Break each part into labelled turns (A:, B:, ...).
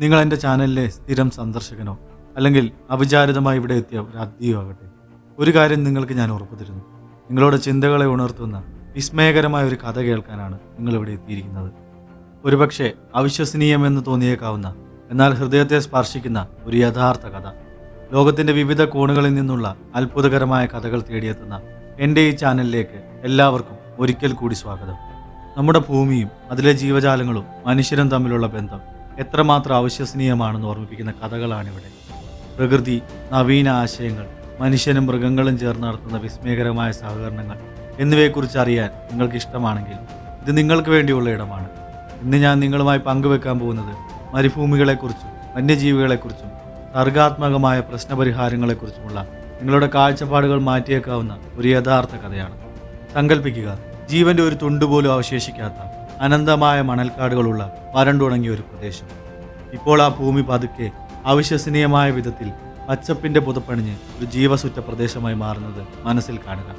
A: നിങ്ങൾ എന്റെ ചാനലിലെ സ്ഥിരം സന്ദർശകനോ അല്ലെങ്കിൽ അവിചാരിതമായി ഇവിടെ എത്തിയ ഒരു അതിഥിയോ ആകട്ടെ. ഒരു കാര്യം നിങ്ങൾക്ക് ഞാൻ ഉറപ്പു തരുന്നു നിങ്ങളുടെ ചിന്തകളെ ഉണർത്തുന്ന വിസ്മയകരമായ ഒരു കഥ കേൾക്കാനാണ് നിങ്ങൾ ഇവിടെ എത്തിയിരിക്കുന്നത്. ഒരുപക്ഷെ അവിശ്വസനീയമെന്ന് തോന്നിയേക്കാവുന്ന എന്നാൽ ഹൃദയത്തെ സ്പർശിക്കുന്ന ഒരു യഥാർത്ഥ കഥ. ലോകത്തിന്റെ വിവിധ കോണുകളിൽ നിന്നുള്ള അത്ഭുതകരമായ കഥകൾ തേടിയെത്തുന്ന എന്റെ ഈ ചാനലിലേക്ക് എല്ലാവർക്കും ഒരിക്കൽ കൂടി സ്വാഗതം. നമ്മുടെ ഭൂമിയും അതിലെ ജീവജാലങ്ങളും മനുഷ്യരും തമ്മിലുള്ള ബന്ധം എത്രമാത്രം അവിശ്വസനീയമാണെന്ന് ഓർമ്മിപ്പിക്കുന്ന കഥകളാണിവിടെ. പ്രകൃതി നവീന ആശയങ്ങൾ മനുഷ്യനും മൃഗങ്ങളും ചേർന്ന് നടത്തുന്ന വിസ്മയകരമായ സഹകരണങ്ങൾ എന്നിവയെക്കുറിച്ച് അറിയാൻ നിങ്ങൾക്ക് ഇഷ്ടമാണെങ്കിൽ ഇത് നിങ്ങൾക്ക് വേണ്ടിയുള്ള ഇടമാണ്. ഇന്ന് ഞാൻ നിങ്ങളുമായി പങ്കുവെക്കാൻ പോകുന്നത് മരുഭൂമികളെക്കുറിച്ചും വന്യജീവികളെക്കുറിച്ചും സർഗാത്മകമായ പ്രശ്നപരിഹാരങ്ങളെക്കുറിച്ചുമുള്ള നിങ്ങളുടെ കാഴ്ചപ്പാടുകൾ മാറ്റിയേക്കാവുന്ന ഒരു യഥാർത്ഥ കഥയാണ്. സങ്കല്പിക്കുക ജീവന്റെ ഒരു തുണ്ടുപോലും അവശേഷിക്കാത്ത അനന്തമായ മണൽക്കാടുകളുള്ള വരണ്ടുണങ്ങിയ ഒരു പ്രദേശം. ഇപ്പോൾ ആ ഭൂമി പതുക്കെ അവിശ്വസനീയമായ വിധത്തിൽ പച്ചപ്പിന്റെ പുതപ്പണിഞ്ഞ് ഒരു ജീവസുറ്റ പ്രദേശമായി മാറുന്നത് മനസ്സിൽ കാണുക.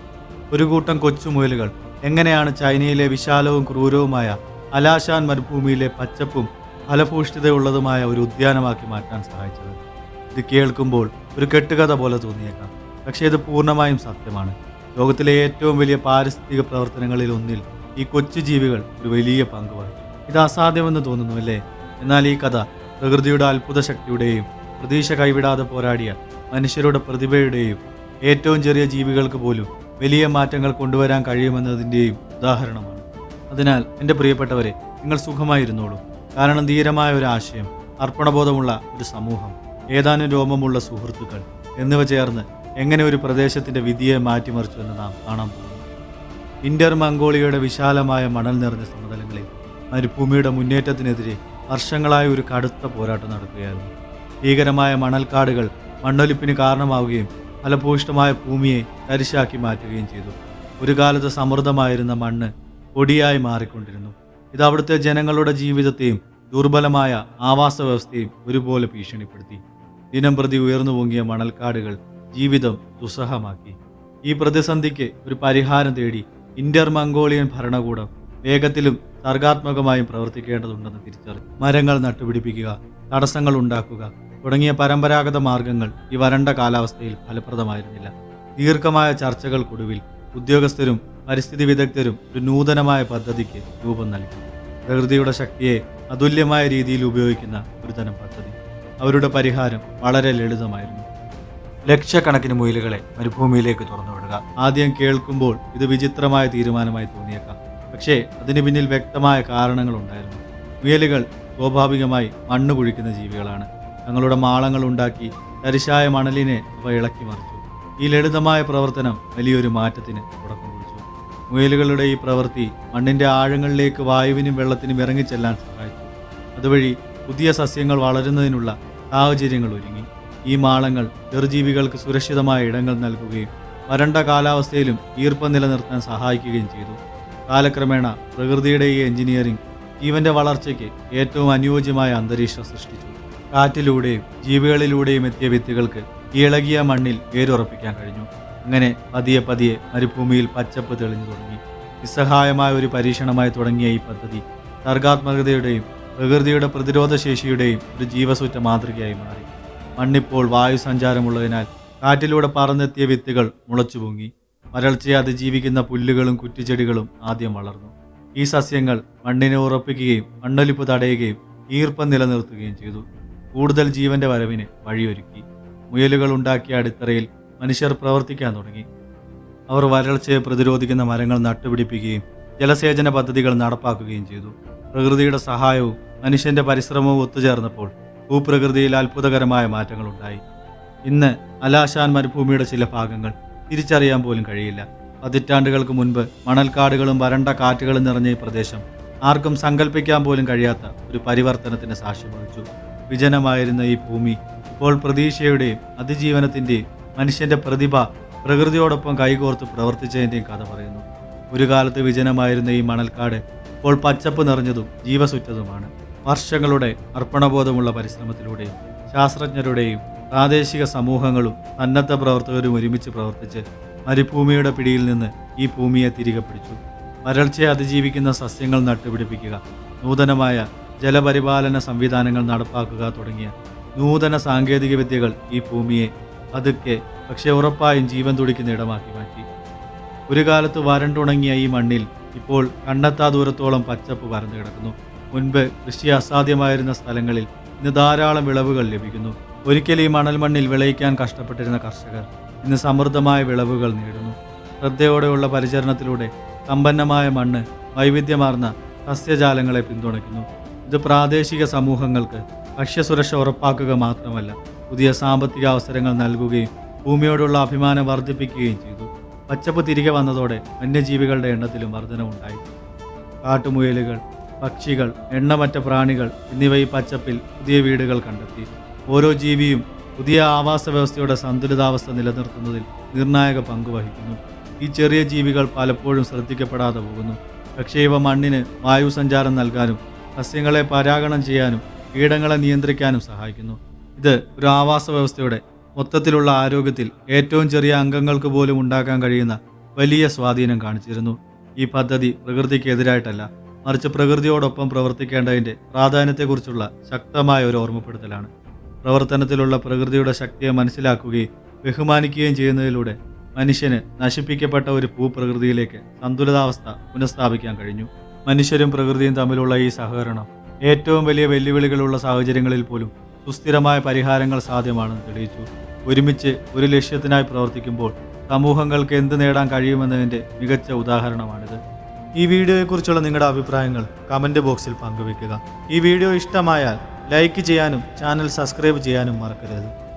A: ഒരു കൂട്ടം കൊച്ചുമുയലുകൾ എങ്ങനെയാണ് ചൈനയിലെ വിശാലവും ക്രൂരവുമായ അലാശാൻ മരുഭൂമിയിലെ പച്ചപ്പും ഫലഭൂഷ്ഠിതയുള്ളതുമായ ഒരു ഉദ്യാനമാക്കി മാറ്റാൻ സഹായിച്ചത്? ഇത് കേൾക്കുമ്പോൾ ഒരു കെട്ടുകഥ പോലെ തോന്നിയേക്കാം. പക്ഷേ ഇത് പൂർണമായും സത്യമാണ്. ലോകത്തിലെ ഏറ്റവും വലിയ പാരിസ്ഥിതിക പ്രവർത്തനങ്ങളിൽ ഒന്നിൽ ഈ കൊച്ചു ജീവികൾ ഒരു വലിയ പങ്ക് വഹിച്ചു. ഇത് അസാധ്യമെന്ന് തോന്നുന്നു അല്ലേ? എന്നാൽ ഈ കഥ പ്രകൃതിയുടെ അത്ഭുത ശക്തിയുടെയും പ്രതീക്ഷ കൈവിടാതെ പോരാടിയ മനുഷ്യരുടെ പ്രതിഭയുടെയും ഏറ്റവും ചെറിയ ജീവികൾക്ക് പോലും വലിയ മാറ്റങ്ങൾ കൊണ്ടുവരാൻ കഴിയുമെന്നതിന്റെയും ഉദാഹരണമാണ്. അതിനാൽ എന്റെ പ്രിയപ്പെട്ടവരെ നിങ്ങൾ സുഖമായിരുന്നോളൂ. കാരണം ധീരമായ ഒരു ആശയം അർപ്പണബോധമുള്ള ഒരു സമൂഹം ഏതാനും രോമമുള്ള സുഹൃത്തുക്കൾ എന്നിവ ചേർന്ന് എങ്ങനെ ഒരു പ്രദേശത്തിന്റെ വിധിയെ മാറ്റിമറിച്ചു എന്ന് നാം കാണാൻ ഇന്റർ മംഗോളിയയുടെ വിശാലമായ മണൽ നിറഞ്ഞ സമതലങ്ങളിൽ മരുഭൂമിയുടെ മുന്നേറ്റത്തിനെതിരെ വർഷങ്ങളായി ഒരു കടുത്ത പോരാട്ടം നടക്കുകയായിരുന്നു. ഭീകരമായ മണൽക്കാടുകൾ മണ്ണൊലിപ്പിന് കാരണമാവുകയും ഫലഭൂഷ്ടമായ ഭൂമിയെ തരിശാക്കി മാറ്റുകയും ചെയ്തു. ഒരു കാലത്ത് സമൃദ്ധമായിരുന്ന മണ്ണ് പൊടിയായി മാറിക്കൊണ്ടിരുന്നു. ഇത് അവിടുത്തെ ജനങ്ങളുടെ ജീവിതത്തെയും ദുർബലമായ ആവാസ വ്യവസ്ഥയും ഒരുപോലെ ഭീഷണിപ്പെടുത്തി. ദിനം പ്രതി ഉയർന്നു പൊങ്ങിയ മണൽക്കാടുകൾ ജീവിതം ദുസ്സഹമാക്കി. ഈ പ്രതിസന്ധിക്ക് ഒരു പരിഹാരം തേടി ഇന്റർ മംഗോളിയൻ ഭരണകൂടം വേഗത്തിലും സർഗാത്മകമായും പ്രവർത്തിക്കേണ്ടതുണ്ടെന്ന് തിരിച്ചറിഞ്ഞു. മരങ്ങൾ നട്ടുപിടിപ്പിക്കുക തടസ്സങ്ങൾ ഉണ്ടാക്കുക തുടങ്ങിയ പരമ്പരാഗത മാർഗങ്ങൾ ഈ വരണ്ട കാലാവസ്ഥയിൽ ഫലപ്രദമായിരുന്നില്ല. ദീർഘമായ ചർച്ചകൾക്കൊടുവിൽ ഉദ്യോഗസ്ഥരും പരിസ്ഥിതി വിദഗ്ധരും ഒരു നൂതനമായ പദ്ധതിക്ക് രൂപം നൽകി. പ്രകൃതിയുടെ ശക്തിയെ അതുല്യമായ രീതിയിൽ ഉപയോഗിക്കുന്ന ഒരു തരം പദ്ധതി. അവരുടെ പരിഹാരം വളരെ ലളിതമായിരുന്നു. ലക്ഷക്കണക്കിന് മുയലുകളെ മരുഭൂമിയിലേക്ക് തുറന്നുവിടുക. ആദ്യം കേൾക്കുമ്പോൾ ഇത് വിചിത്രമായ തീരുമാനമായി തോന്നിയേക്കാം. പക്ഷേ അതിന് പിന്നിൽ വ്യക്തമായ കാരണങ്ങളുണ്ടായിരുന്നു. മുയലുകൾ സ്വാഭാവികമായി മണ്ണ് കുഴിക്കുന്ന ജീവികളാണ്. തങ്ങളുടെ മാളങ്ങൾ ഉണ്ടാക്കി തരിശായ മണലിനെ അവ ഇളക്കി മറിച്ചു. ഈ ലളിതമായ പ്രവർത്തനം വലിയൊരു മാറ്റത്തിന് തുടക്കം കുറിച്ചു. മുയലുകളുടെ ഈ പ്രവൃത്തി മണ്ണിന്റെ ആഴങ്ങളിലേക്ക് വായുവിനും വെള്ളത്തിനും ഇറങ്ങിച്ചെല്ലാൻ സഹായിച്ചു. അതുവഴി പുതിയ സസ്യങ്ങൾ വളരുന്നതിനുള്ള സാഹചര്യങ്ങൾ ഒരുങ്ങി. ഈ മാളങ്ങൾ നിർജീവികൾക്ക് സുരക്ഷിതമായ ഇടങ്ങൾ നൽകുകയും വരണ്ട കാലാവസ്ഥയിലും ഈർപ്പം നിലനിർത്താൻ സഹായിക്കുകയും ചെയ്തു. കാലക്രമേണ പ്രകൃതിയുടെ ഈ എഞ്ചിനീയറിംഗ് ജീവന്റെ വളർച്ചയ്ക്ക് ഏറ്റവും അനുയോജ്യമായ അന്തരീക്ഷം സൃഷ്ടിച്ചു. കാറ്റിലൂടെയും ജീവികളിലൂടെയും എത്തിയ വിത്തുകൾക്ക് ഇളകിയ മണ്ണിൽ വേരുറപ്പിക്കാൻ കഴിഞ്ഞു. അങ്ങനെ പതിയെ പതിയെ മരുഭൂമിയിൽ പച്ചപ്പ് തെളിഞ്ഞു തുടങ്ങി. നിസ്സഹായമായ ഒരു പരീക്ഷണമായി തുടങ്ങിയ ഈ പദ്ധതി സർഗാത്മകതയുടെയും പ്രകൃതിയുടെ പ്രതിരോധ ശേഷിയുടെയും ഒരു ജീവസുറ്റ മാതൃകയായി മാറി. മണ്ണിപ്പോൾ വായു സഞ്ചാരമുള്ളതിനാൽ കാറ്റിലൂടെ പറന്നെത്തിയ വിത്തുകൾ മുളച്ചു പൊങ്ങി വരൾച്ചയെ അതിജീവിക്കുന്ന പുല്ലുകളും കുറ്റിച്ചെടികളും ആദ്യം വളർന്നു. ഈ സസ്യങ്ങൾ മണ്ണിനെ ഉറപ്പിക്കുകയും മണ്ണൊലിപ്പ് തടയുകയും ഈർപ്പം നിലനിർത്തുകയും ചെയ്തു. കൂടുതൽ ജീവന്റെ വരവിന് വഴിയൊരുക്കി. മുയലുകൾ ഉണ്ടാക്കിയ അടിത്തറയിൽ മനുഷ്യർ പ്രവർത്തിക്കാൻ തുടങ്ങി. അവർ വരൾച്ചയെ പ്രതിരോധിക്കുന്ന മരങ്ങൾ നട്ടുപിടിപ്പിക്കുകയും ജലസേചന പദ്ധതികൾ നടപ്പാക്കുകയും ചെയ്തു. പ്രകൃതിയുടെ സഹായവും മനുഷ്യന്റെ പരിശ്രമവും ഒത്തുചേർന്നപ്പോൾ ഭൂപ്രകൃതിയിൽ അത്ഭുതകരമായ മാറ്റങ്ങളുണ്ടായി. ഇന്ന് അലാശാൻ മരുഭൂമിയുടെ ചില ഭാഗങ്ങൾ തിരിച്ചറിയാൻ പോലും കഴിയില്ല. പതിറ്റാണ്ടുകൾക്ക് മുൻപ് മണൽക്കാടുകളും വരണ്ട കാറ്റുകളും നിറഞ്ഞ ഈ പ്രദേശം ആർക്കും സങ്കല്പിക്കാൻ പോലും കഴിയാത്ത ഒരു പരിവർത്തനത്തിന് സാക്ഷ്യം വഹിച്ചു. വിജനമായിരുന്ന ഈ ഭൂമി ഇപ്പോൾ പ്രതീക്ഷയുടെയും അതിജീവനത്തിന്റെയും മനുഷ്യന്റെ പ്രതിഭ പ്രകൃതിയോടൊപ്പം കൈകോർത്ത് പ്രവർത്തിച്ചതിന്റെയും കഥ പറയുന്നു. ഒരു കാലത്ത് വിജനമായിരുന്ന ഈ മണൽക്കാട് ഇപ്പോൾ പച്ചപ്പ് നിറഞ്ഞതും ജീവസുറ്റതുമാണ് വർഷങ്ങളുടെ അർപ്പണബോധമുള്ള പരിശ്രമത്തിലൂടെയും ശാസ്ത്രജ്ഞരുടെയും പ്രാദേശിക സമൂഹങ്ങളും സന്നദ്ധ പ്രവർത്തകരും ഒരുമിച്ച് പ്രവർത്തിച്ച് മരുഭൂമിയുടെ പിടിയിൽ നിന്ന് ഈ ഭൂമിയെ തിരികെ പിടിച്ചു. വരൾച്ചയെ അതിജീവിക്കുന്ന സസ്യങ്ങൾ നട്ടുപിടിപ്പിക്കുക നൂതനമായ ജലപരിപാലന സംവിധാനങ്ങൾ നടപ്പാക്കുക തുടങ്ങിയ നൂതന സാങ്കേതിക വിദ്യകൾ ഈ ഭൂമിയെ പതുക്കെ പക്ഷേ ഉറപ്പായും ജീവൻ തുടിക്കുന്ന ഇടമാക്കി മാറ്റി. ഒരു കാലത്ത് വരണ്ടുണങ്ങിയ ഈ മണ്ണിൽ ഇപ്പോൾ കണ്ണെത്താ ദൂരത്തോളം പച്ചപ്പ് പരന്നു കിടക്കുന്നു മുൻപ് കൃഷി അസാധ്യമായിരുന്ന സ്ഥലങ്ങളിൽ ഇന്ന് ധാരാളം വിളവുകൾ ലഭിക്കുന്നു. ഒരിക്കൽ ഈ മണൽമണ്ണിൽ വിളയിക്കാൻ കഷ്ടപ്പെട്ടിരുന്ന കർഷകർ ഇന്ന് സമൃദ്ധമായ വിളവുകൾ നേടുന്നു. ശ്രദ്ധയോടെയുള്ള പരിചരണത്തിലൂടെ സമ്പന്നമായ മണ്ണ് വൈവിധ്യമാർന്ന സസ്യജാലങ്ങളെ പിന്തുണയ്ക്കുന്നു. ഇത് പ്രാദേശിക സമൂഹങ്ങൾക്ക് ഭക്ഷ്യസുരക്ഷ ഉറപ്പാക്കുക മാത്രമല്ല പുതിയ സാമ്പത്തിക അവസരങ്ങൾ നൽകുകയും ഭൂമിയോടുള്ള അഭിമാനം വർദ്ധിപ്പിക്കുകയും ചെയ്തു. പച്ചപ്പ് തിരികെ വന്നതോടെ വന്യജീവികളുടെ എണ്ണത്തിലും വർധനവുണ്ടായി. കാട്ടുമുയലുകൾ പക്ഷികൾ എണ്ണമറ്റ പ്രാണികൾ എന്നിവ ഈ പച്ചപ്പിൽ പുതിയ വീടുകൾ കണ്ടെത്തി. ഓരോ ജീവിയും പുതിയ ആവാസ വ്യവസ്ഥയുടെ സന്തുലിതാവസ്ഥ നിലനിർത്തുന്നതിൽ നിർണായക പങ്ക് വഹിക്കുന്നു. ഈ ചെറിയ ജീവികൾ പലപ്പോഴും ശ്രദ്ധിക്കപ്പെടാതെ പോകുന്നു. പക്ഷേ ഇവ മണ്ണിന് വായു സഞ്ചാരം നൽകാനും സസ്യങ്ങളെ പരാഗണം ചെയ്യാനും കീടങ്ങളെ നിയന്ത്രിക്കാനും സഹായിക്കുന്നു. ഇത് ഒരു ആവാസ വ്യവസ്ഥയുടെ മൊത്തത്തിലുള്ള ആരോഗ്യത്തിൽ ഏറ്റവും ചെറിയ അംഗങ്ങൾക്ക് പോലും ഉണ്ടാക്കാൻ കഴിയുന്ന വലിയ സ്വാധീനം കാണിച്ചിരുന്നു. ഈ പദ്ധതി പ്രകൃതിക്ക് എതിരായിട്ടല്ല മറിച്ച് പ്രകൃതിയോടൊപ്പം പ്രവർത്തിക്കേണ്ടതിന്റെ പ്രാധാന്യത്തെക്കുറിച്ചുള്ള ശക്തമായ ഒരു ഓർമ്മപ്പെടുത്തലാണ്. പ്രവർത്തനത്തിലുള്ള പ്രകൃതിയുടെ ശക്തിയെ മനസ്സിലാക്കുകയും ബഹുമാനിക്കുകയും ചെയ്യുന്നതിലൂടെ മനുഷ്യന് നശിപ്പിക്കപ്പെട്ട ഒരു ഭൂപ്രകൃതിയിലേക്ക് സന്തുലിതാവസ്ഥ പുനഃസ്ഥാപിക്കാൻ കഴിഞ്ഞു. മനുഷ്യരും പ്രകൃതിയും തമ്മിലുള്ള ഈ സഹകരണം ഏറ്റവും വലിയ വെല്ലുവിളികളുള്ള സാഹചര്യങ്ങളിൽ പോലും സുസ്ഥിരമായ പരിഹാരങ്ങൾ സാധ്യമാണെന്ന് തെളിയിച്ചു. ഒരുമിച്ച് ഒരു ലക്ഷ്യത്തിനായി പ്രവർത്തിക്കുമ്പോൾ സമൂഹങ്ങൾക്ക് എന്ത് നേടാൻ കഴിയുമെന്നതിന്റെ മികച്ച ഉദാഹരണമാണിത്. ഈ വീഡിയോയെക്കുറിച്ചുള്ള നിങ്ങളുടെ അഭിപ്രായങ്ങൾ കമന്റ് ബോക്സിൽ പങ്കുവെക്കുക ഈ വീഡിയോ ഇഷ്ടമായാൽ ലൈക്ക് ചെയ്യാനും ചാനൽ സബ്സ്ക്രൈബ് ചെയ്യാനും മറക്കരുത്.